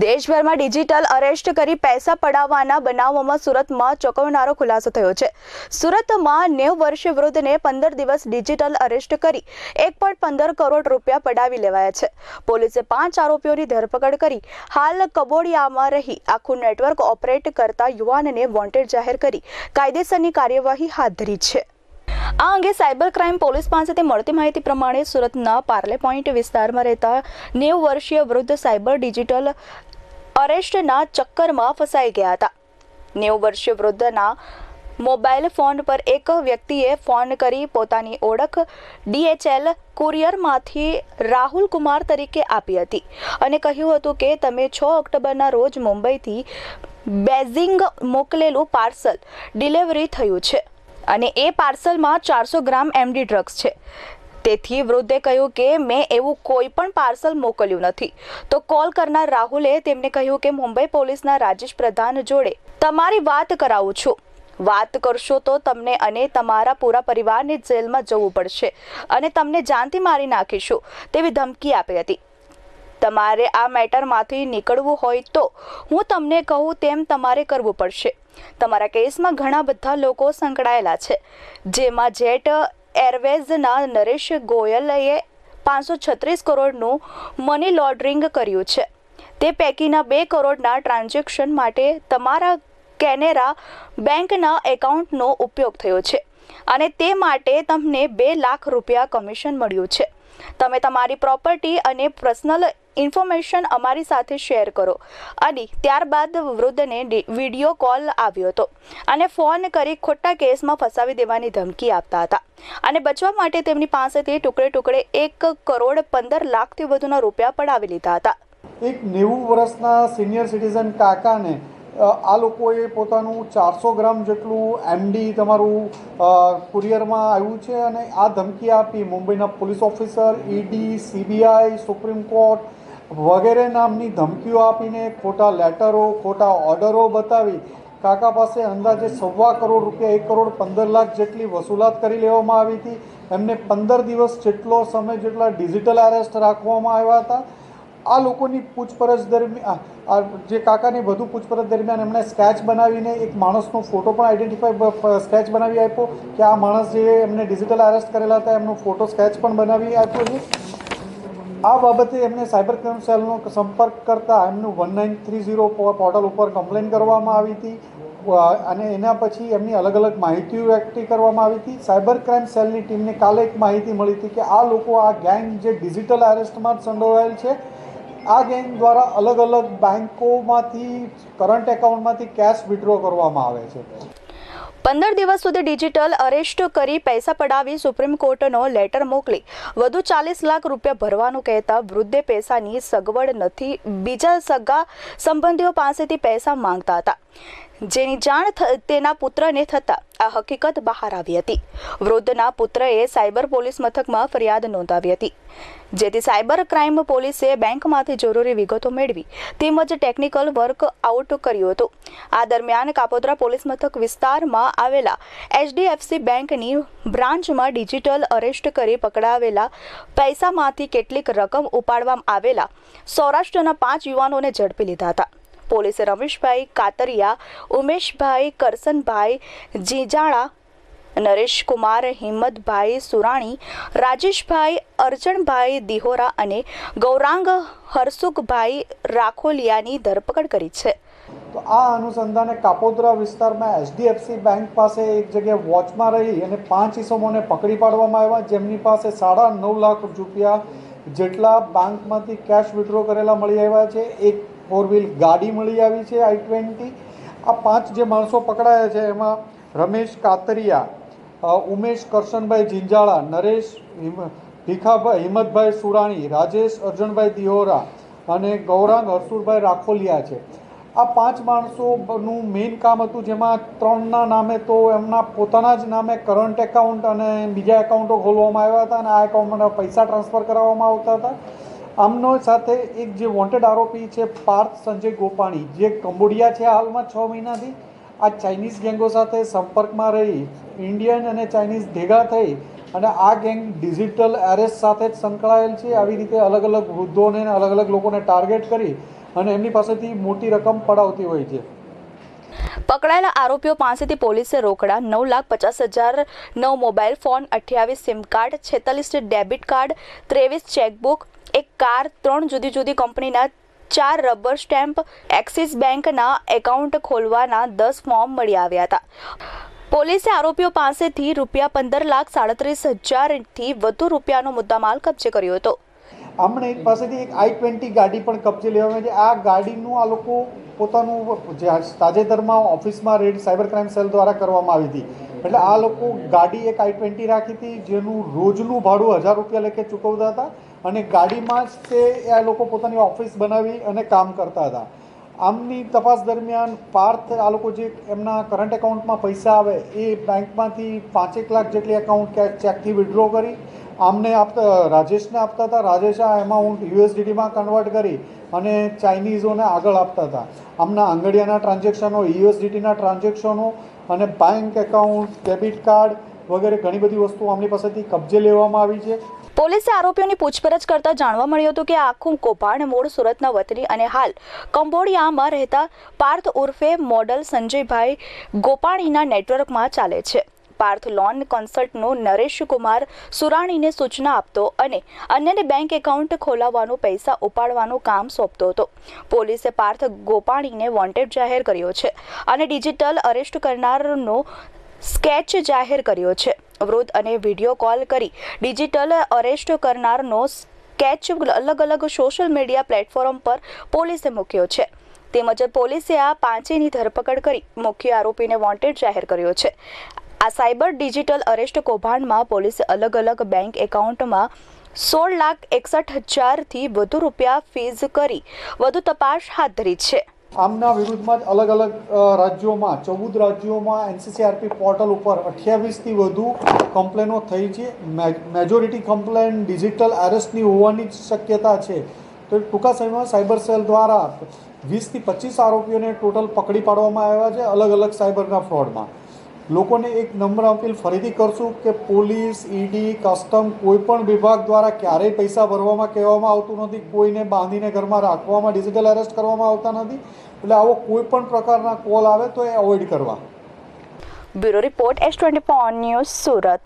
દેશભરમાં digital arrest કરી પૈસા પડાવવાના બનાવોમાં સુરતમાં ચોંકાવનારો ખુલાસો થયો છે. સુરતમાં નેવ વર્ષીય વૃદ્ધને પંદર દિવસ ડિજિટલ અરેસ્ટ કરી એક પંદર કરોડ રૂપિયા પડાવી લેવાયા છે. પોલીસે પાંચ આરોપીઓની ધરપકડ કરી. હાલ કબોડિયામાં રહી આખું નેટવર્ક ઓપરેટ કરતા યુવાનને વોન્ટેડ જાહેર કરી. કાયદેસરની કાર્યવાહી હાથ ધરી છે. આ અંગે સાયબર ક્રાઇમ પોલીસ પાસેથી મળતી માહિતી પ્રમાણે સુરતના પાર્લે પોઈન્ટ વિસ્તારમાં રહેતા નેવ વર્ષીય વૃદ્ધ સાયબર ડિજિટલ અરેસ્ટના ચક્કરમાં ફસાઈ ગયા હતા. નેવું વર્ષીય વૃદ્ધના મોબાઈલ ફોન પર એક વ્યક્તિએ ફોન કરી પોતાની ઓળખ ડીએચએલ કુરિયરમાંથી રાહુલ કુમાર તરીકે આપી હતી અને કહ્યું હતું કે, તમે છ ઓક્ટોબરના રોજ મુંબઈથી બેઝિંગ મોકલેલું પાર્સલ ડિલિવરી થયું છે અને એ પાર્સલમાં ચારસો ગ્રામ એમડી ડ્રગ્સ છે. તેથી વૃદ્ધે કહ્યું કે મેં એવું કોઈ પણ પાર્સલ મોકલ્યું નથી. તો કોલ કરનાર રાહુલે તેમને કહ્યું કે મુંબઈ પોલીસના રાજેશ પ્રધાન જોડે તમારી વાત કરાવું છું. વાત કરશો તો તમને અને તમારા પૂરા પરિવારને જેલમાં જવું પડશે અને તમને જાનથી મારી નાખીશું તેવી ધમકી આપી હતી. તમારે આ મેટરમાંથી નીકળવું હોય તો હું તમને કહું તેમ તમારે કરવું પડશે. તમારા કેસમાં ઘણા બધા લોકો સંકળાયેલા છે. જેમાં જેટ એરવેઝના નરેશ ગોયલએ પાંચસો છત્રીસ કરોડનું મની લોન્ડરિંગ કર્યું છે. તે પૈકીના બે કરોડના ટ્રાન્ઝેક્શન માટે તમારા કેનેરા બેંકના એકાઉન્ટનો ઉપયોગ થયો છે અને તે માટે તમને બે લાખ રૂપિયા કમિશન મળ્યું છે. તમે તમારી પ્રોપર્ટી અને પર્સનલ ઇન્ફોર્મેશન અમારી સાથે શેર કરો. અને ત્યારબાદ વૃદ્ધને વીડિયો કોલ આવ્યો હતો અને ફોન કરી ખોટા કેસમાં ફસાવી દેવાની ધમકી આપતા હતા. અને બચવા માટે તેમની પાસેથી ટુકડે ટુકડે એક કરોડ પંદર લાખથી વધુના રૂપિયા પડાવી લીધા હતા. એક નેવું વર્ષના સિનિયર સિટીઝન કાકાને આ લોકોએ પોતાનું ચારસો ગ્રામ જેટલું એમડી તમારું કુરિયરમાં આવ્યું છે અને આ ધમકી આપી મુંબઈના police officer ED CBI supreme court વગેરે નામની ધમકીઓ આપીને ખોટા લેટરો, ખોટા ઓર્ડરો બતાવી કાકા પાસે અંદાજે સવા કરોડ રૂપિયા, એક કરોડ પંદર લાખ જેટલી વસૂલાત કરી લેવામાં આવી હતી. એમને પંદર દિવસ જેટલો સમય જેટલા ડિજિટલ અરેસ્ટ રાખવામાં આવ્યા હતા. આ લોકોની પૂછપરછ દરમિયાન જે કાકાની વધુ પૂછપરછ દરમિયાન એમણે સ્કેચ બનાવીને એક માણસનો ફોટો પણ આઈડેન્ટિફાઈ સ્કેચ બનાવી આપ્યો કે આ માણસ જે એમને ડિજિટલ અરેસ્ટ કરેલા હતા, એમનો ફોટો સ્કેચ પણ બનાવી આપ્યો છે. આ બાબતે એમને સાયબર ક્રાઇમ સેલનો સંપર્ક કરતા એમનું one nine three zero portal ઉપર કમ્પ્લેન કરવામાં આવી હતી. અને એના પછી એમની અલગ અલગ માહિતીઓ એકઠી કરવામાં આવી હતી. સાયબર ક્રાઇમ સેલની ટીમને કાલે એક માહિતી મળી હતી કે આ લોકો, આ ગેંગ જે ડિજિટલ અરેસ્ટમાં સંડોવાયેલ છે, આ ગેંગ દ્વારા અલગ અલગ બેન્કોમાંથી કરંટ એકાઉન્ટમાંથી કેશ વિડ્રો કરવામાં આવે છે. પંદર દિવસ સુધી ડિજિટલ અરેસ્ટ કરી પૈસા પડાવી સુપ્રીમ કોર્ટનો લેટર મોકલી. વધુ ચાલીસ લાખ રૂપિયા ભરવાનું કહેતા વૃદ્ધે પૈસાની સગવડ નથી. બીજા સગા સંબંધીઓ પાસેથી પૈસા માંગતા હતા. જેની જાણ તેના પુત્રને થતાં આ હકીકત બહાર આવી હતી. વૃદ્ધના પુત્રએ સાયબર પોલીસ મથકમાં ફરિયાદ નોંધાવી હતી. જેથી સાયબર ક્રાઇમ પોલીસે બેંકમાંથી જરૂરી વિગતો મેળવી તેમજ ટેકનિકલ વર્ક આઉટ કર્યું હતું. આ દરમિયાન કાપોદ્રા પોલીસ મથક વિસ્તારમાં આવેલા એચડીએફસી બેંકની બ્રાન્ચમાં ડિજિટલ અરેસ્ટ કરી પકડાવેલા પૈસામાંથી કેટલીક રકમ ઉપાડવામાં આવેલા સૌરાષ્ટ્રના પાંચ યુવાનોને ઝડપી લીધા હતા. પોલીસે રમેશભાઈ કાતરિયા, ઉમેશભાઈ કરસનભાઈ, જીજાણા નરેશ કુમાર હિંમતભાઈ સુરાણી, રાજેશભાઈ અર્જણભાઈ દિહોરા અને ગૌરાંગ હરસુખભાઈ રાખોલિયાની ધરપકડ કરી છે. તો આ અનુસંધાને કાપોદરા વિસ્તારમાં એચડીએફસી બેંક પાસે એક જગ્યાએ વોચમાં રહી અને પાંચ ઇસમોને પકડી પાડવામાં આવ્યા. જેમની પાસે સાડા નવ લાખ રૂપિયા જેટલા બેંકમાંથી કેશ વિડ્રો કરેલા મળી આવ્યા છે. એક ફોર વ્હીલ ગાડી મળી આવી છે આઈ ટ્વેન્ટી. આ પાંચ જે માણસો પકડાયા છે, એમાં રમેશ કાતરિયા ઉમેશ કરશનભાઈ જિંજાળા નરેશ હિમ- ભીખાભાઈ, હિંમતભાઈ સુરાણી, રાજેશ અર્જણભાઈ દિહોરા અને ગૌરાંગ હરસુરભાઈ રાખોલિયા છે. આ પાંચ માણસોનું મેઇન કામ હતું, જેમાં ત્રણના નામે તો એમના પોતાના જ નામે કરંટ એકાઉન્ટ અને બીજા એકાઉન્ટો ખોલવામાં આવ્યા હતા અને આ એકાઉન્ટમાં પૈસા ટ્રાન્સફર કરાવવામાં આવતા હતા. આમનો સાથે એક જે વોન્ટેડ આરોપી છે પાર્થ સંજય ગોપાણી, જે કંબોડિયા છે હાલમાં છ મહિનાથી, આ ચાઇનીઝ ગેંગો સાથે સંપર્કમાં રહી ઇન્ડિયન અને ચાઇનીઝ ભેગા થઈ અને આ ગેંગ ડિજિટલ એરેસ્ટ સાથે જ સંકળાયેલ છે. આવી રીતે અલગ અલગ વૃદ્ધોને અલગ અલગ લોકોને ટાર્ગેટ કરી અને એમની પાસેથી મોટી રકમ પડાવતી હોય છે. પકડાયેલા આરોપીઓ પાસેથી પોલીસે રોકડા નવ લાખ પચાસ હજાર નવ મોબાઈલ ફોન, અઠ્યાવીસ સિમ કાર્ડ, છેતાલીસ ડેબિટ કાર્ડ, ત્રેવીસ ચેકબુક કાર ત્રણ જુદી જુદી કંપનીના ચાર રબર સ્ટેમ્પ એક્સિસ બેંકના એકાઉન્ટ ખોલવાના દસ ફોર્મ મળી આવ્યા હતા. પોલીસે આરોપીઓ પાસેથી રૂપિયા પંદર લાખ સાડત્રીસ હજારથી વધુ રૂપિયાનો મુદ્દામાલ કબજે કર્યો હતો. આમણે એક પાસેથી એક આઈ ટ્વેન્ટી ગાડી પણ કબજે લેવામાં આવી આ ગાડીનું આ લોકો પોતાનું જે તાજેતરમાં ઓફિસમાં રેડ સાયબર ક્રાઇમ સેલ દ્વારા કરવામાં આવી હતી. એટલે આ લોકો ગાડી એક આઈ ટ્વેન્ટી રાખી હતી, જેનું રોજનું ભાડું હજાર રૂપિયા લેખે ચૂકવતા હતા. અને ગાડીમાં જ તે આ લોકો પોતાની ઓફિસ બનાવી અને કામ કરતા હતા. આમની તપાસ દરમિયાન પાર્થ, આ લોકો જે એમના કરંટ એકાઉન્ટમાં પૈસા આવે, એ બેંકમાંથી પાંચેક લાખ જેટલી એકાઉન્ટ ચેકથી વિડ્રો કરી, આમને આપતા, રાજેશને આપતા હતા. રાજેશ આ એમાઉન્ટ યુએસડીડીમાં કન્વર્ટ કરી અને ચાઇનીઝોને આગળ આપતા હતા. આમના આંગડિયાના ટ્રાન્ઝેક્શનો યુએસડીટીના ટ્રાન્ઝેક્શનો અને બેંક એકાઉન્ટ ડેબિટ કાર્ડ વગેરે ઘણી બધી વસ્તુઓ આમની પાસેથી કબજે લેવામાં આવી છે. પોલીસે આરોપીઓની પૂછપરછ કરતા જાણવા મળ્યું હતું કે આખું કૌભાંડ મૂળ સુરતના વતની અને હાલ કંબોડિયામાં રહેતા પાર્થ ઉર્ફે મોડલ સંજયભાઈ ગોપાણીના નેટવર્કમાં ચાલે છે. પાર્થ લોન કન્સલ્ટનો નરેશ કુમાર સુરાણીને સૂચના આપતો અને અન્યને બેંક એકાઉન્ટ ખોલાવવાનું પૈસા ઉપાડવાનું કામ સોંપતો હતો. પોલીસે પાર્થ ગોપાણીને વોન્ટેડ જાહેર કર્યો છે અને ડિજિટલ અરેસ્ટ કરનારનો સ્કેચ જાહેર કર્યો છે. વૃદ્ધ અને વીડિયો કોલ કરી ડિજિટલ અરેસ્ટ કરનારનો સ્કેચ અલગ અલગ સોશિયલ મીડિયા પ્લેટફોર્મ પર પોલીસે મૂક્યો છે. તે મુજબ પોલીસે આ પાંચેયની ધરપકડ કરી મુખ્ય આરોપીને વોન્ટેડ જાહેર કર્યો છે. આ સાયબર ડિજિટલ અરેસ્ટ કૌભાંડમાં પોલીસે અલગ અલગ બેંક એકાઉન્ટમાં સોળ લાખ એકસઠ હજારથી વધુ રૂપિયા ફીઝ કરી વધુ તપાસ હાથ ધરી છે. આમના વિરુદ્ધમાં જ અલગ અલગ રાજ્યોમાં, ચૌદ રાજ્યોમાં એનસીસીઆરપી પોર્ટલ ઉપર અઠ્યાવીસથી વધુ કમ્પ્લેનો થઈ છે. મેજોરિટી કમ્પ્લેન ડિજિટલ એરેસ્ટની હોવાની શક્યતા છે. તો ટૂંકા સમયમાં સાયબર સેલ દ્વારા વીસથી પચીસ આરોપીઓને ટોટલ પકડી પાડવામાં આવ્યા છે, અલગ અલગ સાયબરના ફ્રોડમાં લોકોને એક નમ્ર અપીલ ફરીથી કરશું કે પોલીસ, ઈડી, કસ્ટમ કોઈ પણ વિભાગ દ્વારા ક્યારેય પૈસા ભરવામાં કહેવામાં આવતું નથી, કોઈને બાંધીને ઘરમાં રાખવામાં, ડિજિટલ અરેસ્ટ કરવામાં આવતા નથી. એટલે આવો કોઈ પણ પ્રકારના કોલ આવે તો એ અવોઇડ કરવા. Bureau report S twenty news Surat.